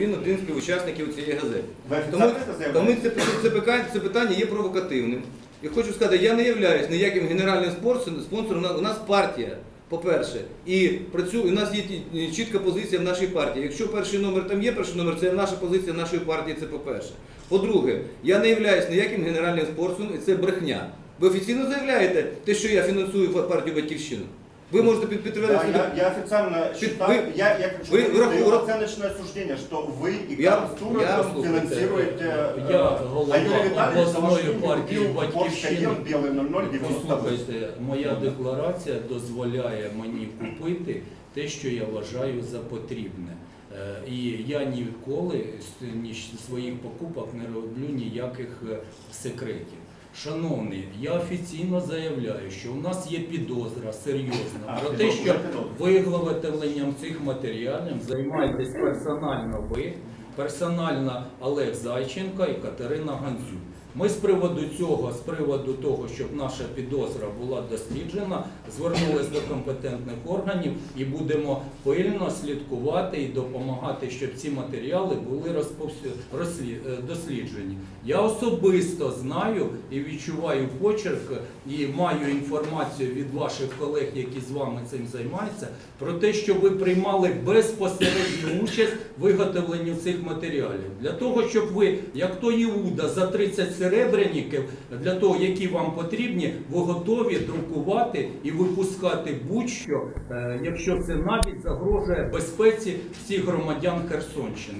Він один з співучасників цієї газети. Тому, це тому це, це, це, питання, це питання є провокативним. І хочу сказати, я не являюсь ніяким генеральним спонсором. спонсором. У нас- партія, по-перше, і працює, у нас є чітка позиція в нашій партії. Якщо перший номер там є, перший номер це наша позиція нашої партії, це по-перше. По-друге, я не являюсь ніяким генеральним спонсором, і це брехня. Ви офіційно заявляєте те, що я фінансую партію Батьківщину. Ви можете під- Да, підтвердити. я, я официально считаю, вы- я, я как вы журналист враху- даю враху- оценочное суждение, что вы и Я- Карл Стура я- финансируете э, Я а голова Юрий Витальевич за обласної машину партії купил Porsche «Батьківщина». Cayenne белый 0098. Послухайте, моя декларація дозволяє мені купити те, що я вважаю за потрібне. Е, І я ніколи з ні- з своїх покупок не роблю ніяких е, секретів. Шановний, я офіційно заявляю, що у нас є підозра серйозна про те, що виготовленням цих матеріалів займаєтесь персонально ви, персонально Олег Зайченко і Катерина Гандзюк. Ми з приводу цього, з приводу того, щоб наша підозра була досліджена, звернулись до компетентних органів і будемо пильно слідкувати і допомагати, щоб ці матеріали були розповсю- е, досліджені. Я особисто знаю і відчуваю почерк і маю інформацію від ваших колег, які з вами цим займаються, про те, що ви приймали безпосередню участь в виготовленні цих матеріалів. Для того, щоб ви, як то Іуда, за 30 серебряників, для того, які вам потрібні, ви готові друкувати і випускати будь-що, е, якщо це навіть загрожує безпеці всіх громадян Херсонщини.